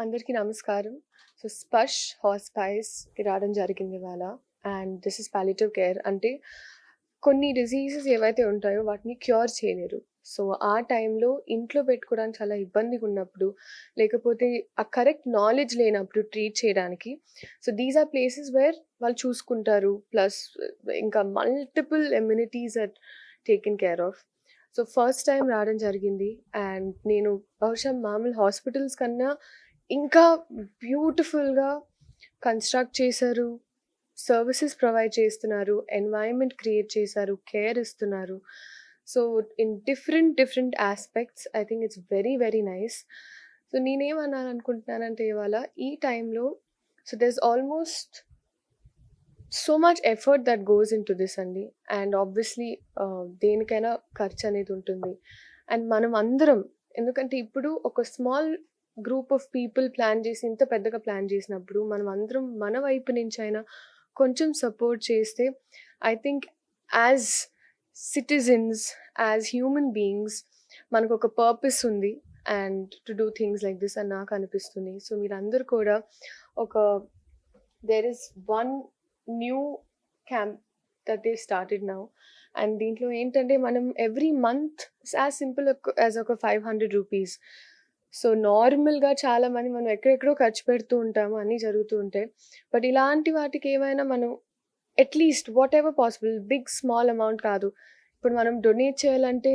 అందరికీ నమస్కారం. సో స్పష్ హాస్పైస్కి రావడం జరిగింది ఇవాళ. And this is palliative care. అంటే కొన్ని డిసీజెస్ ఏవైతే ఉంటాయో వాటిని క్యూర్ చేయలేరు. సో ఆ టైంలో ఇంట్లో పెట్టుకోవడానికి చాలా ఇబ్బందిగా ఉన్నప్పుడు లేకపోతే ఆ కరెక్ట్ నాలెడ్జ్ లేనప్పుడు ట్రీట్ చేయడానికి. So these are places where వాళ్ళు చూసుకుంటారు. ప్లస్ ఇంకా multiple amenities are taken care of. So first time రావడం జరిగింది. అండ్ నేను బహుశా మామూలు హాస్పిటల్స్ కన్నా ఇంకా బ్యూటిఫుల్గా కన్స్ట్రక్ట్ చేశారు సర్వీసెస్ ప్రొవైడ్ చేస్తున్నారు ఎన్వైరన్మెంట్ క్రియేట్ చేశారు కేర్ ఇస్తున్నారు. So in different different aspects I think it's very very nice so నేనేమన్నాను అనుకుంటున్నానంటే ఇవాళ ఈ టైంలో so these almost so much effort that goes into this అండి. అండ్ ఆబ్వియస్లీ uh, దేనికైనా ఖర్చు అనేది ఉంటుంది. అండ్ మనం అందరం ఎందుకంటే ఇప్పుడు ఒక small group of people plan చేసి ఇంత పెద్దగా ప్లాన్ చేసినప్పుడు మనం అందరం మన వైపు నుంచి అయినా కొంచెం సపోర్ట్ చేస్తే I think as citizens as human beings మనకు ఒక పర్పస్ ఉంది. And to do things like this అని నాకు అనిపిస్తుంది. సో మీరందరూ కూడా ఒక there is one new camp that they started now and దీంట్లో ఏంటంటే మనం every month as simple as ఒక ఫైవ్ హండ్రెడ్ రూపీస్ సో నార్మల్గా చాలా మంది మనం ఎక్కడెక్కడో ఖర్చు పెడుతూ ఉంటాము అన్నీ జరుగుతూ ఉంటాయి బట్ ఇలాంటి వాటికి ఏమైనా మనం at least whatever possible big small amount కాదు. ఇప్పుడు మనం డొనేట్ చేయాలంటే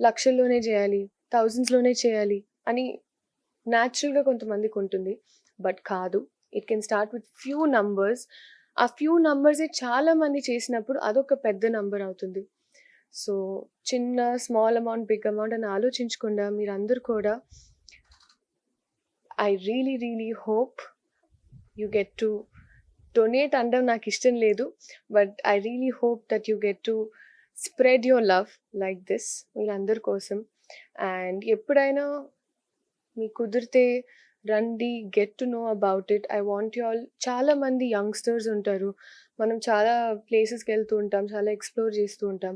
లక్షల్లోనే చేయాలి థౌజండ్స్లోనే చేయాలి అని న్యాచురల్గా కొంతమందికి ఉంటుంది. బట్ కాదు. It can start with few numbers ఆ ఫ్యూ నంబర్సే చాలా మంది చేసినప్పుడు అదొక పెద్ద నంబర్ అవుతుంది. సో చిన్న స్మాల్ అమౌంట్ బిగ్ అమౌంట్ అని ఆలోచించకుండా మీరందరూ కూడా I really really hope you get to donate అనడం నాకు ఇష్టం లేదు but I really hope that you get to spread your love like this వీళ్ళందరి కోసం. అండ్ ఎప్పుడైనా మీకు కుదిరితే రండి get to know about it I want you all చాలా మంది యంగ్స్టర్స్ ఉంటారు. మనం చాలా ప్లేసెస్కి వెళ్తూ ఉంటాం చాలా ఎక్స్ప్లోర్ చేస్తూ ఉంటాం.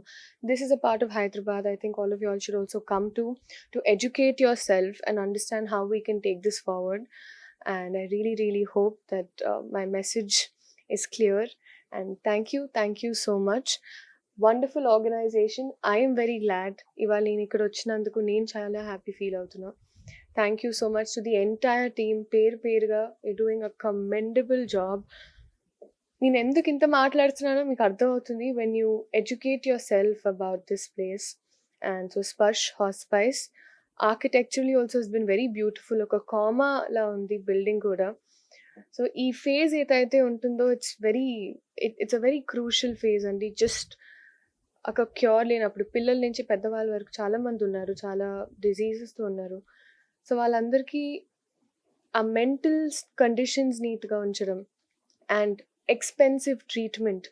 This is a part of Hyderabad I think all of you all should also come to to educate yourself and understand how we can take this forward and I really, really hope that uh, my message is clear. And thank you, thank you so much. Wonderful organization I'm very glad ఇవాళ నేను ఇక్కడ వచ్చినందుకు నేను చాలా happy feel అవుతున్నా. Thank you so much to the entire team పేరు పేరుగా doing a commendable job నేను ఎందుకు ఇంత మాట్లాడుతున్నానో మీకు అర్థమవుతుంది. When you educate yourself about this place and so Sparsh hospice architecturally also is been very beautiful ఒక కామాలా ఉంది బిల్డింగ్ కూడా. సో ఈ ఫేజ్ ఏదైతే ఉంటుందో it's very it it's a very crucial phase అండి. జస్ట్ ఒక క్యూర్ లేనప్పుడు పిల్లల నుంచి పెద్దవాళ్ళ వరకు చాలామంది ఉన్నారు. చాలా డిజీజెస్తో ఉన్నారు. సో వాళ్ళందరికీ ఆ మెంటల్ కండిషన్స్ నీట్గా ఉంచడం అండ్ ఎక్స్పెన్సివ్ ట్రీట్మెంట్.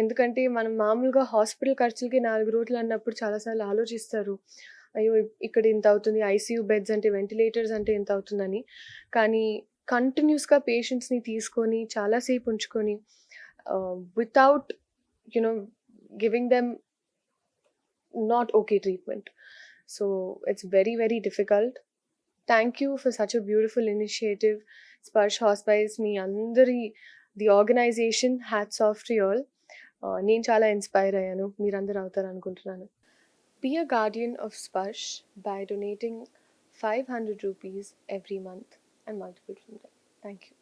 ఎందుకంటే మనం మామూలుగా హాస్పిటల్ ఖర్చులకి నాలుగు రోజులు అన్నప్పుడు చాలాసార్లు ఆలోచిస్తారు. అయ్యో ఇక్కడ ఇంత అవుతుంది ఐసీయూ బెడ్స్ అంటే వెంటిలేటర్స్ అంటే ఇంత అవుతుందని. కానీ కంటిన్యూస్గా పేషెంట్స్ని తీసుకొని చాలాసేపు ఉంచుకొని without you know giving them not okay treatment. So it's very very difficult. Thank you for such a beautiful initiative Sparsh hospice మీ అందరి the organization hats off to all నేను చాలా ఇన్స్పైర్ అయ్యాను. మీరందరూ అవుతారు అనుకుంటున్నాను. Be a guardian of Sparsh by donating five hundred rupees every month and multiple from thank you